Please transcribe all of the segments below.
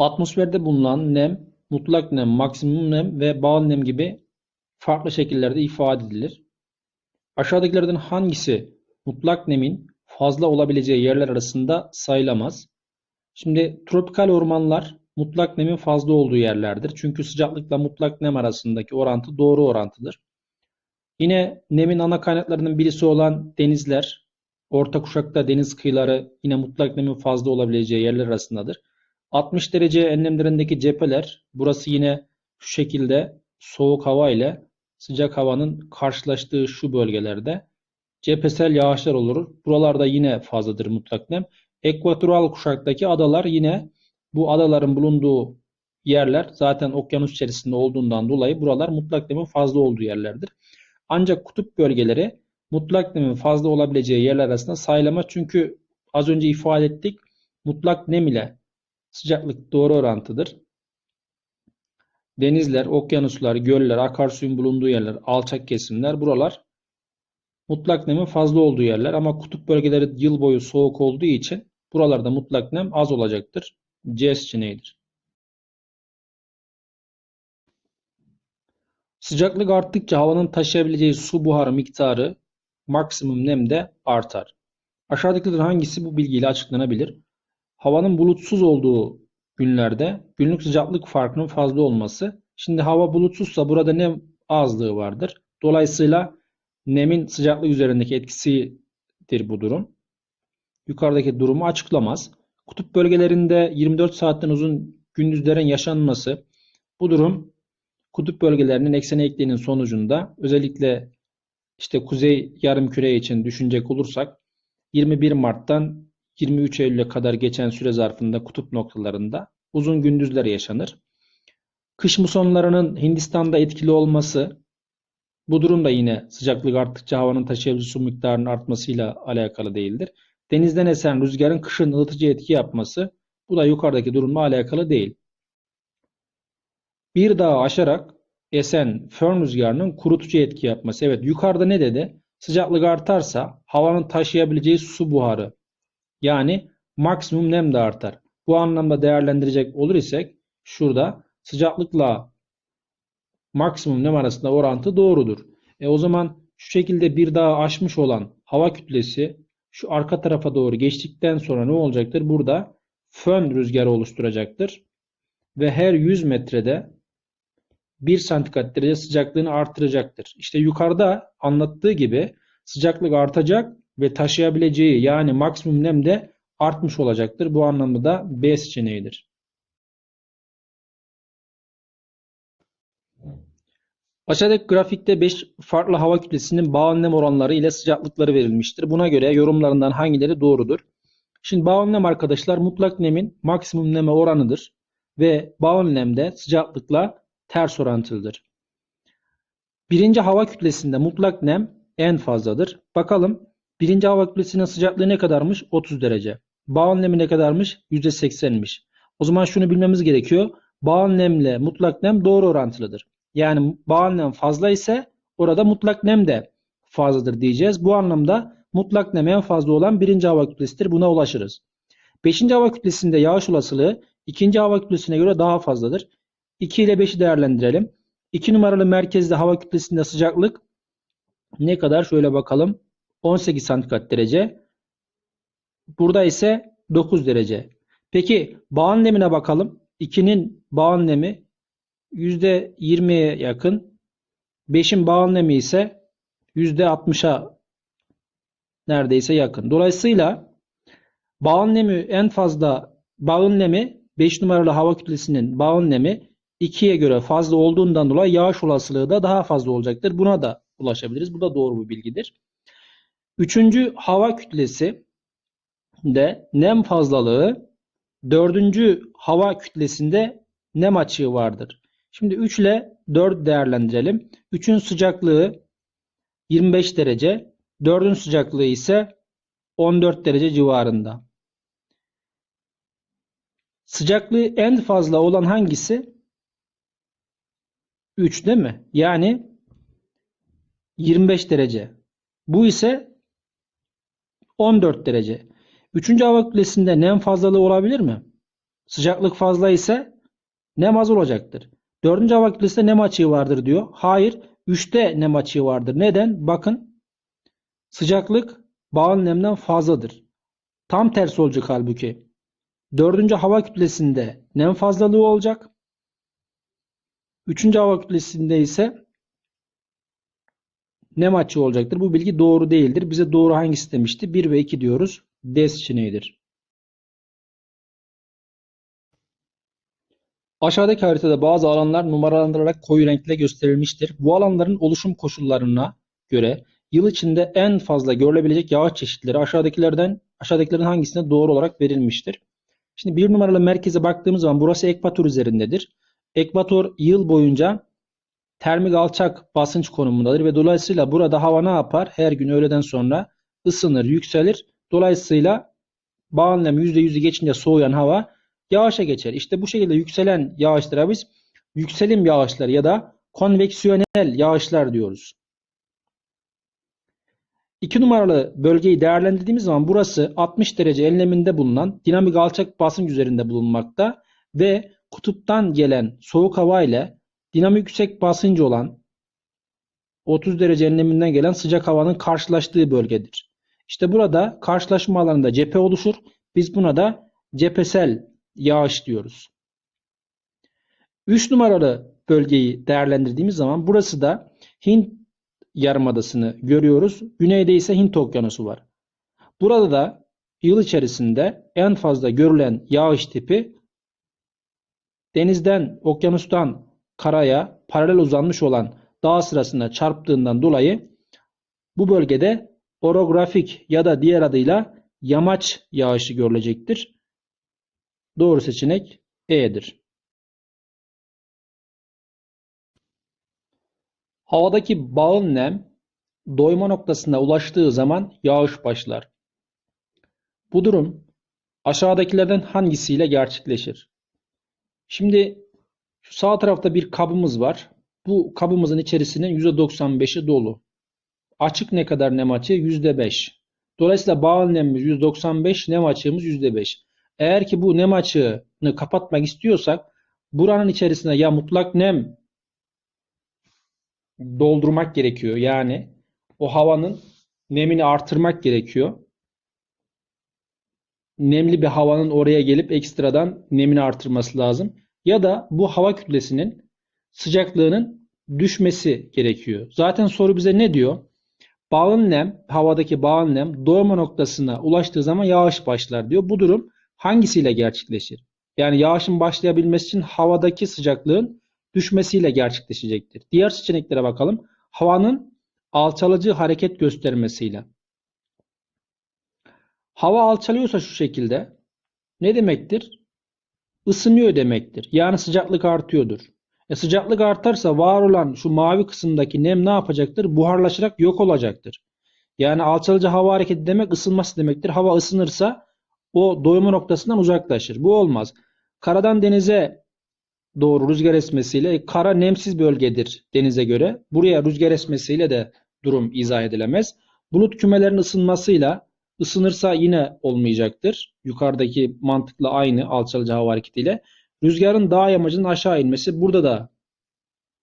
Atmosferde bulunan nem, mutlak nem, maksimum nem ve bağıl nem gibi farklı şekillerde ifade edilir. Aşağıdakilerden hangisi mutlak nemin fazla olabileceği yerler arasında sayılamaz? Şimdi tropikal ormanlar mutlak nemin fazla olduğu yerlerdir. Çünkü sıcaklıkla mutlak nem arasındaki orantı doğru orantıdır. Yine nemin ana kaynaklarının birisi olan denizler, orta kuşakta deniz kıyıları yine mutlak nemin fazla olabileceği yerler arasındadır. 60 derece enlemlerindeki cepheler, burası yine şu şekilde soğuk hava ile sıcak havanın karşılaştığı şu bölgelerde cephesel yağışlar olur. Buralarda yine fazladır mutlak nem. Ekvatoral kuşaktaki adalar yine bu adaların bulunduğu yerler zaten okyanus içerisinde olduğundan dolayı buralar mutlak nemin fazla olduğu yerlerdir. Ancak kutup bölgeleri mutlak nemin fazla olabileceği yerler arasında sayılamaz. Çünkü az önce ifade ettik mutlak nem ile sıcaklık doğru orantıdır. Denizler, okyanuslar, göller, akarsuyun bulunduğu yerler, alçak kesimler buralar mutlak nemin fazla olduğu yerler ama kutup bölgeleri yıl boyu soğuk olduğu için buralarda mutlak nem az olacaktır. C seçeneğidir. Sıcaklık arttıkça havanın taşıyabileceği su buharı miktarı maksimum nemde artar. Aşağıdakilerden hangisi bu bilgiyle açıklanabilir? Havanın bulutsuz olduğu günlerde günlük sıcaklık farkının fazla olması. Şimdi hava bulutsuzsa burada nem azlığı vardır. Dolayısıyla nemin sıcaklık üzerindeki etkisidir bu durum. Yukarıdaki durumu açıklamaz. Kutup bölgelerinde 24 saatten uzun gündüzlerin yaşanması bu durum kutup bölgelerinin eksen eğikliğinin sonucunda özellikle işte kuzey yarımküre için düşünecek olursak 21 Mart'tan 23 Eylül'e kadar geçen süre zarfında kutup noktalarında uzun gündüzler yaşanır. Kış musonlarının Hindistan'da etkili olması bu durum da yine sıcaklık arttıkça havanın taşıyıcı su miktarının artmasıyla alakalı değildir. Denizden esen rüzgarın kışın ılıtıcı etki yapması bu da yukarıdaki durumla alakalı değil. Bir dağı aşarak esen fön rüzgarının kurutucu etki yapması. Evet yukarıda ne dedi? Sıcaklık artarsa havanın taşıyabileceği su buharı yani maksimum nem de artar. Bu anlamda değerlendirecek olur isek şurada sıcaklıkla maksimum nem arasında orantı doğrudur. E o zaman şu şekilde bir dağı aşmış olan hava kütlesi şu arka tarafa doğru geçtikten sonra ne olacaktır? Burada fön rüzgarı oluşturacaktır. Ve her 100 metrede 1 santigrat derece sıcaklığını artıracaktır. İşte yukarıda anlattığı gibi sıcaklık artacak ve taşıyabileceği yani maksimum nem de artmış olacaktır. Bu anlamda da B seçeneğidir. Aşağıdaki grafikte 5 farklı hava kütlesinin bağın nem oranları ile sıcaklıkları verilmiştir. Buna göre yorumlarından hangileri doğrudur? Şimdi bağın nem arkadaşlar mutlak nemin maksimum neme oranıdır ve bağın nem de sıcaklıkla ters orantılıdır. Birinci hava kütlesinde mutlak nem en fazladır. Bakalım birinci hava kütlesinin sıcaklığı ne kadarmış? 30 derece. Bağın nemi ne kadarmış? %80'miş. O zaman şunu bilmemiz gerekiyor. Bağın nemle mutlak nem doğru orantılıdır. Yani bağın nem fazla ise orada mutlak nem de fazladır diyeceğiz. Bu anlamda mutlak nem en fazla olan birinci hava kütlesidir. Buna ulaşırız. Beşinci hava kütlesinde yağış olasılığı ikinci hava kütlesine göre daha fazladır. 2 ile 5'i değerlendirelim. 2 numaralı merkezde hava kütlesinde sıcaklık ne kadar? Şöyle bakalım. 18 santigrat derece. Burada ise 9 derece. Peki bağın nemine bakalım. 2'nin bağın nemi %20'ye yakın. 5'in bağın nemi ise %60'a neredeyse yakın. Dolayısıyla bağın nemi en fazla bağın nemi 5 numaralı hava kütlesinin bağın nemi 2'ye göre fazla olduğundan dolayı yağış olasılığı da daha fazla olacaktır. Buna da ulaşabiliriz. Bu da doğru bir bilgidir. Üçüncü hava kütlesi de nem fazlalığı dördüncü hava kütlesinde nem açığı vardır. Şimdi 3 ile 4 değerlendirelim. 3'ün sıcaklığı 25 derece, 4'ün sıcaklığı ise 14 derece civarında. Sıcaklığı en fazla olan hangisi? 3 değil mi? Yani 25 derece. Bu ise 14 derece. Üçüncü hava kütlesinde nem fazlalığı olabilir mi? Sıcaklık fazla ise nem az olacaktır. Dördüncü hava kütlesinde nem açığı vardır diyor. Hayır. Üçte nem açığı vardır. Neden? Bakın. Sıcaklık bağın nemden fazladır. Tam tersi olacak halbuki. Dördüncü hava kütlesinde nem fazlalığı olacak. Üçüncü hava kütlesinde ise nem açığı olacaktır. Bu bilgi doğru değildir. Bize doğru hangisi demişti? 1 ve 2 diyoruz. D seçeneğidir. Aşağıdaki haritada bazı alanlar numaralandırılarak koyu renkle gösterilmiştir. Bu alanların oluşum koşullarına göre yıl içinde en fazla görülebilecek yağış çeşitleri aşağıdakilerden aşağıdakilerin hangisine doğru olarak verilmiştir? Şimdi bir numaralı merkeze baktığımız zaman burası ekvator üzerindedir. Ekvator yıl boyunca termik alçak basınç konumundadır ve dolayısıyla burada hava ne yapar? Her gün öğleden sonra ısınır, yükselir. Dolayısıyla bağ nem %100'ü geçince soğuyan hava yağışa geçer. İşte bu şekilde yükselen yağışlara biz yükselim yağışları ya da konveksiyonel yağışlar diyoruz. İki numaralı bölgeyi değerlendirdiğimiz zaman burası 60 derece enleminde bulunan dinamik alçak basınç üzerinde bulunmakta ve kutuptan gelen soğuk hava ile dinamik yüksek basıncı olan 30 derece enleminden gelen sıcak havanın karşılaştığı bölgedir. İşte burada karşılaşma alanında cephe oluşur. Biz buna da cephesel yağış diyoruz. 3 numaralı bölgeyi değerlendirdiğimiz zaman burası da Hint Yarımadası'nı görüyoruz. Güneyde ise Hint Okyanusu var. Burada da yıl içerisinde en fazla görülen yağış tipi denizden, okyanustan karaya paralel uzanmış olan dağ sırasında çarptığından dolayı bu bölgede orografik ya da diğer adıyla yamaç yağışı görülecektir. Doğru seçenek E'dir. Havadaki bağın nem doyma noktasına ulaştığı zaman yağış başlar. Bu durum aşağıdakilerden hangisiyle gerçekleşir? Şimdi sağ tarafta bir kabımız var. Bu kabımızın içerisinin %95'i dolu. Açık ne kadar nem açığı? %5. Dolayısıyla bağın nemimiz %95, nem açığımız %5. Eğer ki bu nem açığını kapatmak istiyorsak buranın içerisine ya mutlak nem doldurmak gerekiyor. Yani o havanın nemini artırmak gerekiyor. Nemli bir havanın oraya gelip ekstradan nemini artırması lazım. Ya da bu hava kütlesinin sıcaklığının düşmesi gerekiyor. Zaten soru bize ne diyor? Bağın nem, havadaki bağın nem doğma noktasına ulaştığı zaman yağış başlar diyor. Bu durum hangisiyle gerçekleşir? Yani yağışın başlayabilmesi için havadaki sıcaklığın düşmesiyle gerçekleşecektir. Diğer seçeneklere bakalım. Havanın alçalıcı hareket göstermesiyle. Hava alçalıyorsa şu şekilde ne demektir? Isınıyor demektir. Yani sıcaklık artıyordur. E sıcaklık artarsa var olan şu mavi kısımdaki nem ne yapacaktır? Buharlaşarak yok olacaktır. Yani alçalıcı hava hareketi demek ısınması demektir. Hava ısınırsa o doyma noktasından uzaklaşır. Bu olmaz. Karadan denize doğru rüzgar esmesiyle kara nemsiz bölgedir denize göre. Buraya rüzgar esmesiyle de durum izah edilemez. Bulut kümelerinin ısınmasıyla ısınırsa yine olmayacaktır. Yukarıdaki mantıkla aynı alçalıcı hava hareketiyle. Rüzgarın dağ yamacının aşağı inmesi burada da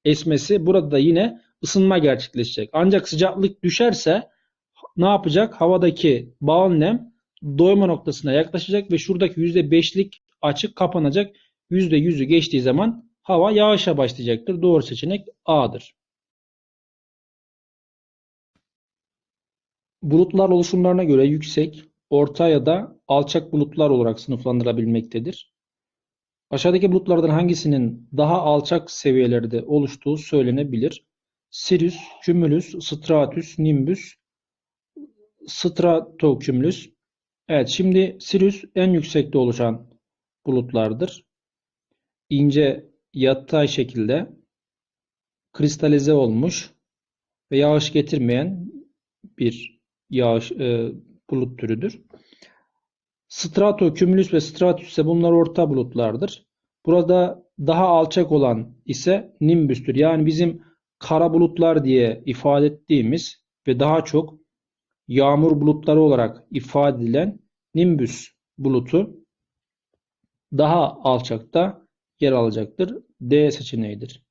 esmesi burada da yine ısınma gerçekleşecek. Ancak sıcaklık düşerse ne yapacak? Havadaki bağın nem doyma noktasına yaklaşacak ve şuradaki %5'lik açık kapanacak. %100'ü geçtiği zaman hava yağışa başlayacaktır. Doğru seçenek A'dır. Bulutlar oluşumlarına göre yüksek, orta ya da alçak bulutlar olarak sınıflandırılabilmektedir. Aşağıdaki bulutlardan hangisinin daha alçak seviyelerde oluştuğu söylenebilir. Sirius, Cumulus, Stratus, Nimbus, Stratocumulus. Evet şimdi Sirius en yüksekte oluşan bulutlardır. İnce yatay şekilde kristalize olmuş ve yağış getirmeyen bir yağış e, bulut türüdür. Strato, Cumulus ve Stratus ise bunlar orta bulutlardır. Burada daha alçak olan ise Nimbus'tür. Yani bizim kara bulutlar diye ifade ettiğimiz ve daha çok yağmur bulutları olarak ifade edilen Nimbus bulutu daha alçakta yer alacaktır. D seçeneğidir.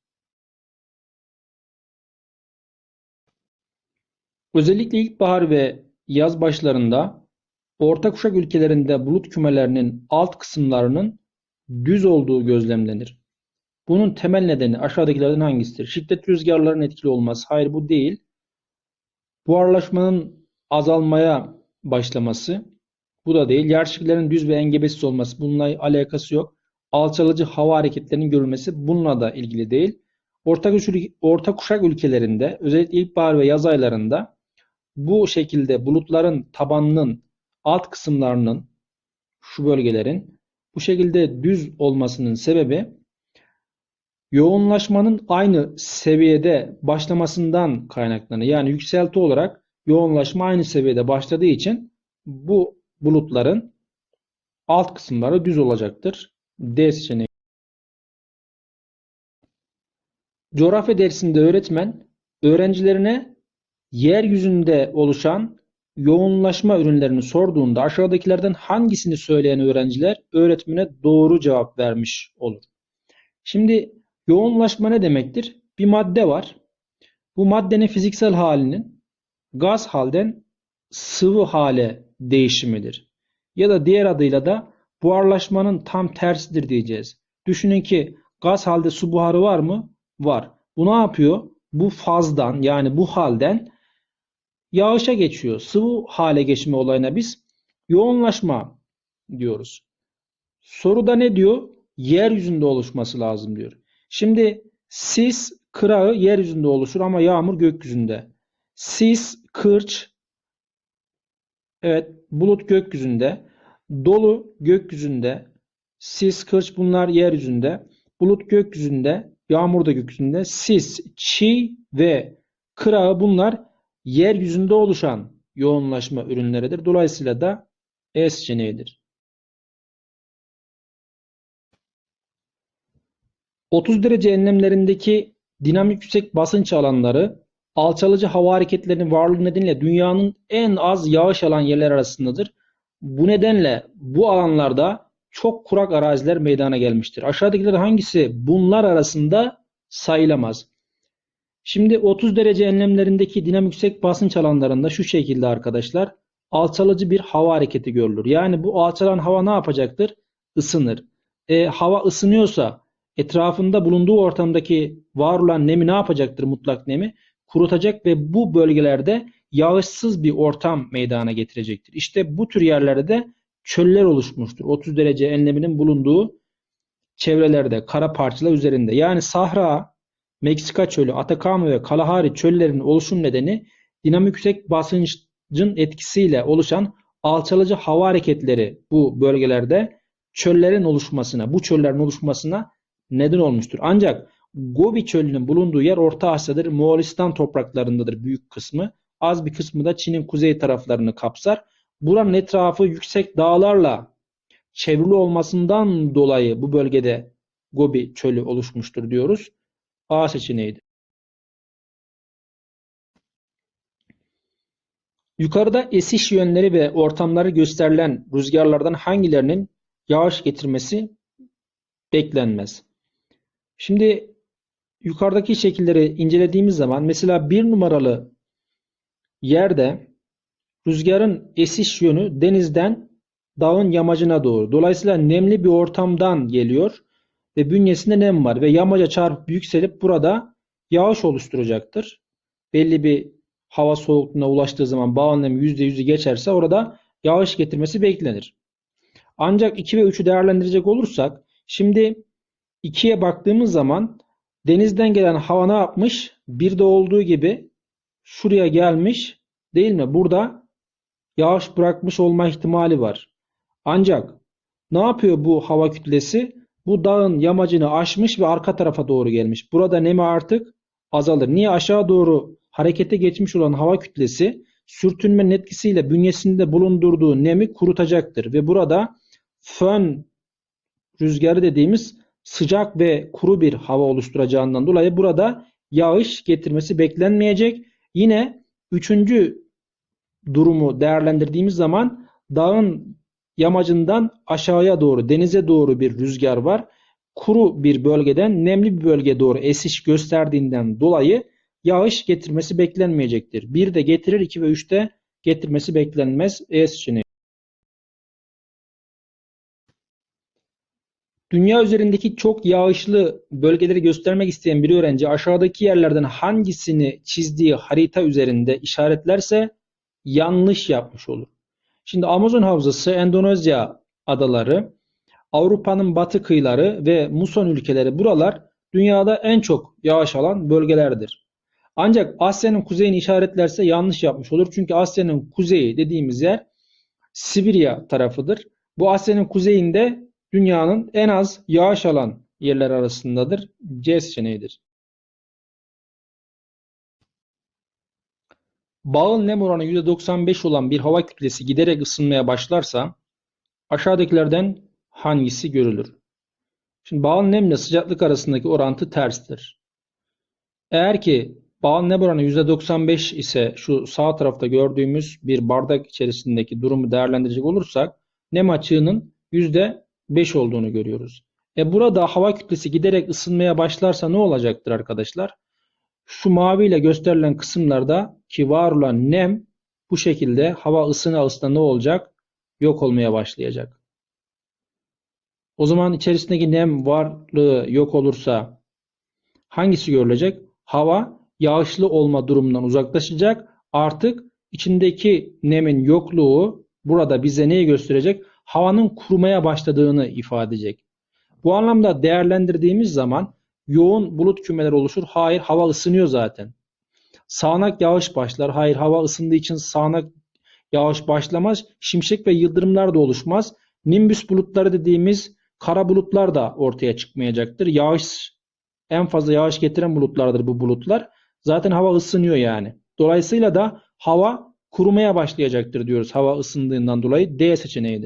Özellikle ilkbahar ve yaz başlarında orta kuşak ülkelerinde bulut kümelerinin alt kısımlarının düz olduğu gözlemlenir. Bunun temel nedeni aşağıdakilerden hangisidir? Şiddetli rüzgarların etkili olması. Hayır bu değil. Buharlaşmanın azalmaya başlaması. Bu da değil. Yer şekillerinin düz ve engebesiz olması. Bununla alakası yok. Alçalıcı hava hareketlerinin görülmesi bununla da ilgili değil. Orta, kuşak, orta kuşak ülkelerinde özellikle ilkbahar ve yaz aylarında bu şekilde bulutların tabanının alt kısımlarının şu bölgelerin bu şekilde düz olmasının sebebi yoğunlaşmanın aynı seviyede başlamasından kaynaklanıyor. Yani yükselti olarak yoğunlaşma aynı seviyede başladığı için bu bulutların alt kısımları düz olacaktır. D seçeneği. Coğrafya dersinde öğretmen öğrencilerine yeryüzünde oluşan yoğunlaşma ürünlerini sorduğunda aşağıdakilerden hangisini söyleyen öğrenciler öğretmene doğru cevap vermiş olur. Şimdi yoğunlaşma ne demektir? Bir madde var. Bu maddenin fiziksel halinin gaz halden sıvı hale değişimidir. Ya da diğer adıyla da buharlaşmanın tam tersidir diyeceğiz. Düşünün ki gaz halde su buharı var mı? Var. Bu ne yapıyor? Bu fazdan yani bu halden yağışa geçiyor. Sıvı hale geçme olayına biz yoğunlaşma diyoruz. Soruda ne diyor? Yeryüzünde oluşması lazım diyor. Şimdi sis kırağı yeryüzünde oluşur ama yağmur gökyüzünde. Sis, kırç, evet bulut gökyüzünde. Dolu gökyüzünde. Sis, kırç bunlar yeryüzünde. Bulut gökyüzünde. Yağmur da gökyüzünde. Sis, çiğ ve kırağı bunlar yeryüzünde oluşan yoğunlaşma ürünleridir. Dolayısıyla da E seçeneğidir. 30 derece enlemlerindeki dinamik yüksek basınç alanları alçalıcı hava hareketlerinin varlığı nedeniyle dünyanın en az yağış alan yerler arasındadır. Bu nedenle bu alanlarda çok kurak araziler meydana gelmiştir. Aşağıdakiler hangisi bunlar arasında sayılamaz? Şimdi 30 derece enlemlerindeki dinamik yüksek basınç alanlarında şu şekilde arkadaşlar alçalıcı bir hava hareketi görülür. Yani bu alçalan hava ne yapacaktır? Isınır. E, hava ısınıyorsa etrafında bulunduğu ortamdaki var olan nemi ne yapacaktır mutlak nemi? Kurutacak ve bu bölgelerde yağışsız bir ortam meydana getirecektir. İşte bu tür yerlerde de çöller oluşmuştur. 30 derece enleminin bulunduğu çevrelerde, kara parçalar üzerinde. Yani Sahra, Meksika çölü, Atacama ve Kalahari çöllerinin oluşum nedeni dinamik yüksek basıncın etkisiyle oluşan alçalıcı hava hareketleri bu bölgelerde çöllerin oluşmasına, bu çöllerin oluşmasına neden olmuştur. Ancak Gobi çölünün bulunduğu yer Orta Asya'dır. Moğolistan topraklarındadır büyük kısmı. Az bir kısmı da Çin'in kuzey taraflarını kapsar. Buranın etrafı yüksek dağlarla çevrili olmasından dolayı bu bölgede Gobi çölü oluşmuştur diyoruz. A seçeneğidir. Yukarıda esiş yönleri ve ortamları gösterilen rüzgarlardan hangilerinin yağış getirmesi beklenmez. Şimdi yukarıdaki şekilleri incelediğimiz zaman mesela bir numaralı yerde rüzgarın esiş yönü denizden dağın yamacına doğru. Dolayısıyla nemli bir ortamdan geliyor ve bünyesinde nem var ve yamaca çarpıp yükselip burada yağış oluşturacaktır. Belli bir hava soğukluğuna ulaştığı zaman bağın nemi %100'ü geçerse orada yağış getirmesi beklenir. Ancak 2 ve 3'ü değerlendirecek olursak şimdi 2'ye baktığımız zaman denizden gelen hava ne yapmış? Bir de olduğu gibi şuraya gelmiş değil mi? Burada yağış bırakmış olma ihtimali var. Ancak ne yapıyor bu hava kütlesi? Bu dağın yamacını aşmış ve arka tarafa doğru gelmiş. Burada nemi artık azalır. Niye? Aşağı doğru harekete geçmiş olan hava kütlesi sürtünmenin etkisiyle bünyesinde bulundurduğu nemi kurutacaktır. Ve burada fön rüzgarı dediğimiz sıcak ve kuru bir hava oluşturacağından dolayı burada yağış getirmesi beklenmeyecek. Yine üçüncü durumu değerlendirdiğimiz zaman dağın yamacından aşağıya doğru denize doğru bir rüzgar var. Kuru bir bölgeden nemli bir bölgeye doğru esiş gösterdiğinden dolayı yağış getirmesi beklenmeyecektir. 1 de getirir 2 ve 3 de getirmesi beklenmez. E seçeneği. Dünya üzerindeki çok yağışlı bölgeleri göstermek isteyen bir öğrenci aşağıdaki yerlerden hangisini çizdiği harita üzerinde işaretlerse yanlış yapmış olur. Şimdi Amazon Havzası, Endonezya adaları, Avrupa'nın batı kıyıları ve muson ülkeleri buralar dünyada en çok yağış alan bölgelerdir. Ancak Asya'nın kuzeyini işaretlerse yanlış yapmış olur. Çünkü Asya'nın kuzeyi dediğimiz yer Sibirya tarafıdır. Bu Asya'nın kuzeyinde dünyanın en az yağış alan yerler arasındadır. C seçeneğidir. Bağın nem oranı %95 olan bir hava kütlesi giderek ısınmaya başlarsa aşağıdakilerden hangisi görülür? Şimdi bağın nemle sıcaklık arasındaki orantı terstir. Eğer ki bağın nem oranı %95 ise şu sağ tarafta gördüğümüz bir bardak içerisindeki durumu değerlendirecek olursak nem açığının %5 olduğunu görüyoruz. E burada hava kütlesi giderek ısınmaya başlarsa ne olacaktır arkadaşlar? Şu maviyle gösterilen kısımlarda ki var olan nem bu şekilde hava ısına ısına ne olacak? Yok olmaya başlayacak. O zaman içerisindeki nem varlığı yok olursa hangisi görülecek? Hava yağışlı olma durumundan uzaklaşacak. Artık içindeki nemin yokluğu burada bize neyi gösterecek? Havanın kurumaya başladığını ifade edecek. Bu anlamda değerlendirdiğimiz zaman yoğun bulut kümeleri oluşur. Hayır, hava ısınıyor zaten. Sağanak yağış başlar. Hayır, hava ısındığı için sağanak yağış başlamaz. Şimşek ve yıldırımlar da oluşmaz. Nimbüs bulutları dediğimiz kara bulutlar da ortaya çıkmayacaktır. Yağış en fazla yağış getiren bulutlardır bu bulutlar. Zaten hava ısınıyor yani. Dolayısıyla da hava kurumaya başlayacaktır diyoruz hava ısındığından dolayı D seçeneğidir.